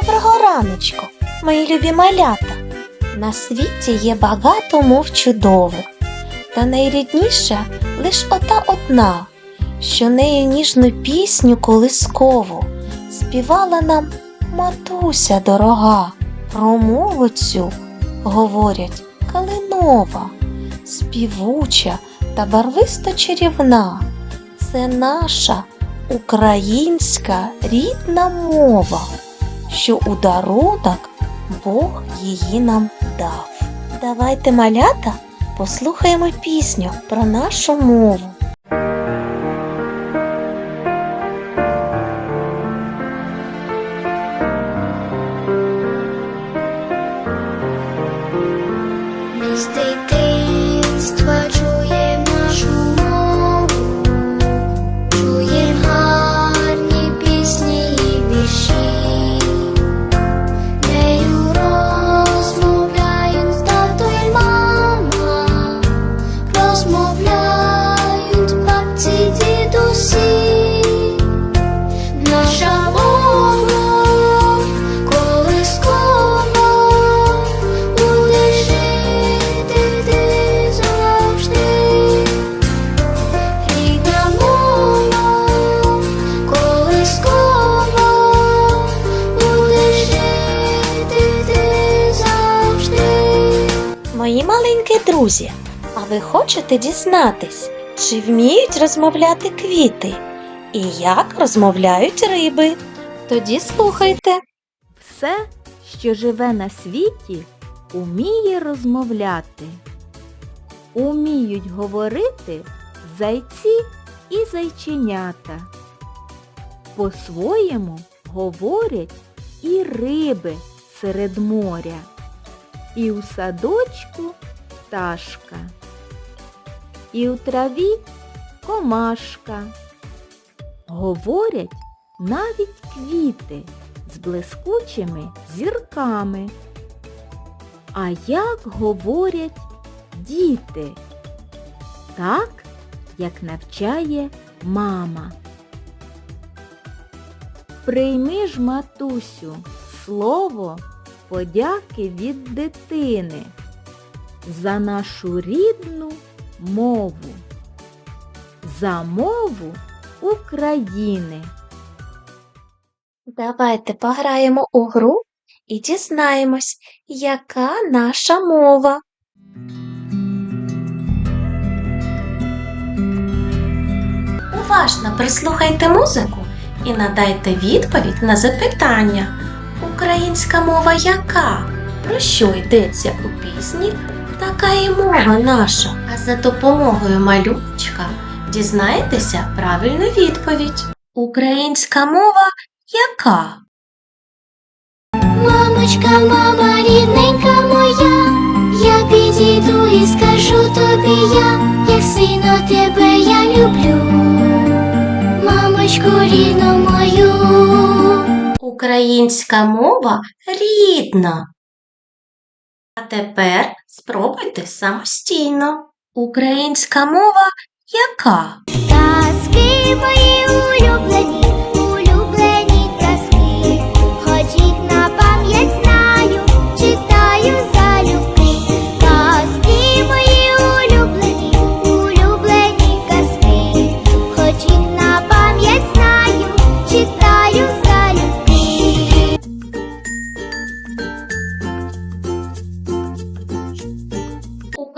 Доброго раночку, мої любі малята. На світі є багато мов чудових, та найрідніша лиш ота одна, що нею ніжну пісню колискову співала нам матуся дорога. Про мову цю говорять калинова, співуча та барвисто чарівна. Це наша українська рідна мова що у дарунок Бог її нам дав. Давайте, малята, послухаємо пісню про нашу мову. Друзі, а ви хочете дізнатись, чи вміють розмовляти квіти? І як розмовляють риби? Тоді слухайте. Все, що живе на світі, уміє розмовляти. Уміють говорити зайці і зайченята. По-своєму говорять і риби серед моря, і у садочку пташка, і у траві комашка. Говорять навіть квіти з блискучими зірками. А як говорять діти? Так, як навчає мама. Прийми ж, матусю, слово подяки від дитини за нашу рідну мову, за мову України. Давайте пограємо у гру і дізнаємось, яка наша мова. Уважно прислухайте музику і надайте відповідь на запитання. Українська мова яка? Про що йдеться у пісні? Така і мова наша. А за допомогою малючка дізнаєтеся правильну відповідь. Українська мова яка? Мамочка, мама, рідненька моя, я підійду і скажу тобі я, як сильно тебе я люблю, мамочку рідну мою. Українська мова рідна. А тепер спробуйте самостійно. Українська мова яка? Казки мої улюблені, улюблені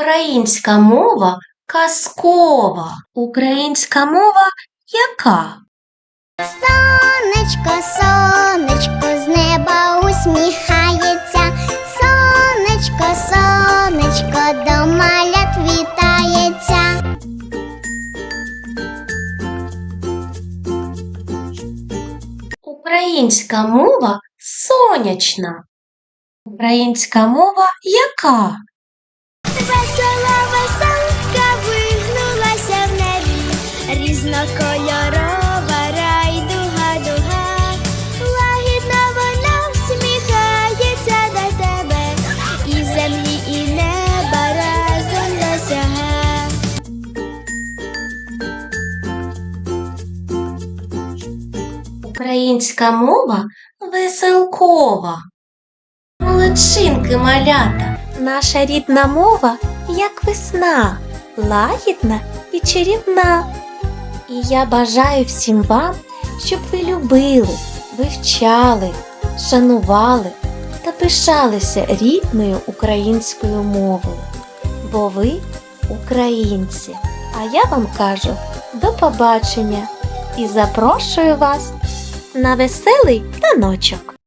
Українська мова казкова. Українська мова яка? Сонечко, сонечко, з неба усміхається. Сонечко, сонечко, до малят вітається. Українська мова сонячна. Українська мова яка? Весела веселка вигнулася в небі, різнокольорова райдуга дуга, лагідна вона всміхається до тебе, і землі, і неба разом досяга. Українська мова веселкова. Молодчинки малята, наша рідна мова як весна, лагідна і чарівна. І я бажаю всім вам, щоб ви любили, вивчали, шанували та пишалися рідною українською мовою. Бо ви українці. А я вам кажу до побачення і запрошую вас на веселий таночок.